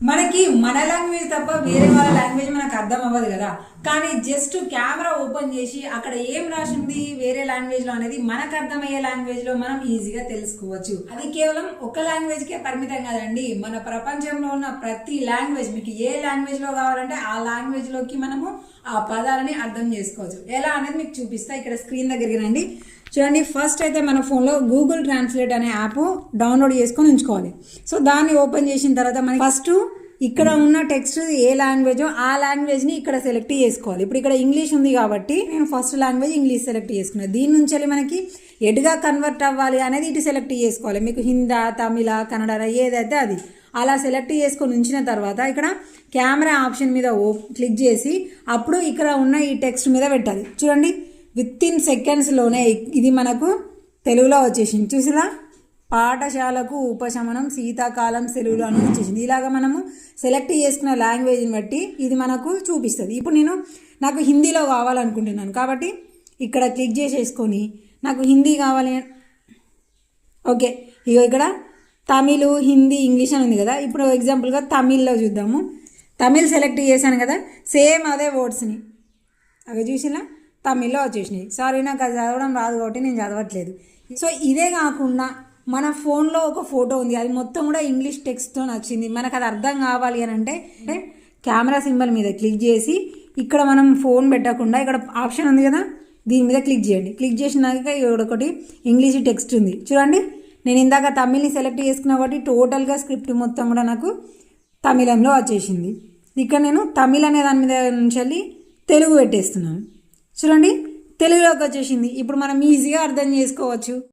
మనకి మన లాంగ్వేజ్ తప్ప వేరే వాళ్ళ లాంగ్వేజ్ మనకు అర్థం అవ్వదు కదా. కానీ జస్ట్ కెమెరా ఓపెన్ చేసి అక్కడ ఏం రాసింది వేరే లాంగ్వేజ్లో అనేది మనకు అర్థమయ్యే లాంగ్వేజ్లో మనం ఈజీగా తెలుసుకోవచ్చు. అది కేవలం ఒక లాంగ్వేజ్ కే పరిమితం కాదండి. మన ప్రపంచంలో ఉన్న ప్రతి లాంగ్వేజ్ మీకు ఏ లాంగ్వేజ్లో కావాలంటే ఆ లాంగ్వేజ్లోకి మనము ఆ పదాలని అర్థం చేసుకోవచ్చు. ఎలా అనేది మీకు చూపిస్తా ఇక్కడ స్క్రీన్ దగ్గరికి రండి. చూడండి ఫస్ట్ అయితే మన ఫోన్లో గూగుల్ ట్రాన్స్లేట్ అనే యాప్ డౌన్లోడ్ చేసుకొని ఉంచుకోవాలి. సో దాన్ని ఓపెన్ చేసిన తర్వాత మనకి ఫస్ట్ ఇక్కడ ఉన్న టెక్స్ట్ ఏ లాంగ్వేజో ఆ లాంగ్వేజ్ని ఇక్కడ సెలెక్ట్ చేసుకోవాలి. ఇప్పుడు ఇక్కడ ఇంగ్లీష్ ఉంది కాబట్టి నేను ఫస్ట్ లాంగ్వేజ్ ఇంగ్లీష్ సెలెక్ట్ చేసుకున్నాను దీని నుంచి వెళ్ళి మనకి ఎటుగా కన్వర్ట్ అవ్వాలి అనేది ఇటు సెలెక్ట్ చేసుకోవాలి. మీకు హిందా తమిళ కన్నడ ఏదైతే అది. అలా సెలెక్ట్ చేసుకొని ఉంచిన తర్వాత ఇక్కడ కెమెరా ఆప్షన్ మీద ఓ క్లిక్ చేసి అప్పుడు ఇక్కడ ఉన్న ఈ టెక్స్ట్ మీద పెట్టాలి. చూడండి విత్ ఇన్ సెకండ్స్లోనే ఇది మనకు తెలుగులో వచ్చేసింది. చూసిరా? పాఠశాలకు ఉపశమనం శీతాకాలం సెలవులు అని వచ్చేసింది. ఇలాగ మనము సెలెక్ట్ చేసుకున్న లాంగ్వేజ్ని బట్టి ఇది మనకు చూపిస్తుంది. ఇప్పుడు నేను నాకు హిందీలో కావాలనుకుంటున్నాను కాబట్టి ఇక్కడ క్లిక్ చేసేసుకొని నాకు హిందీ కావాలి. ఓకే ఇగో ఇక్కడ తమిళ్ హిందీ ఇంగ్లీష్ అని ఉంది కదా. ఇప్పుడు ఎగ్జాంపుల్గా తమిళ్ళో చూద్దాము. తమిళ్ సెలెక్ట్ చేశాను కదా సేమ్ అదే వర్డ్స్ని అవి చూసినా తమిళ్ళో వచ్చేసినాయి. సారీ నాకు అది చదవడం రాదు కాబట్టి నేను చదవట్లేదు. సో ఇదే కాకుండా మన ఫోన్లో ఒక ఫోటో ఉంది. అది మొత్తం కూడా ఇంగ్లీష్ టెక్స్ట్తో వచ్చింది మనకు అది అర్థం కావాలి అని అంటే కెమెరా సింబల్ మీద క్లిక్ చేసి ఇక్కడ మనం ఫోన్ పెట్టకుండా ఇక్కడ ఆప్షన్ ఉంది కదా దీని మీద క్లిక్ చేయండి. క్లిక్ చేసినాక ఇక్కడ ఒకటి ఇంగ్లీష్ టెక్స్ట్ ఉంది. చూడండి నేను ఇందాక తమిళ్ని సెలెక్ట్ చేసుకున్నా కాబట్టి టోటల్గా స్క్రిప్ట్ మొత్తం కూడా నాకు తమిళంలో వచ్చేసింది. ఇక్కడ నేను తమిళ్ అనే దాని మీద నుంచి వెళ్ళి తెలుగు పెట్టేస్తున్నాను. చూడండి తెలుగులోకి వచ్చేసింది. ఇప్పుడు మనం ఈజీగా అర్థం చేసుకోవచ్చు.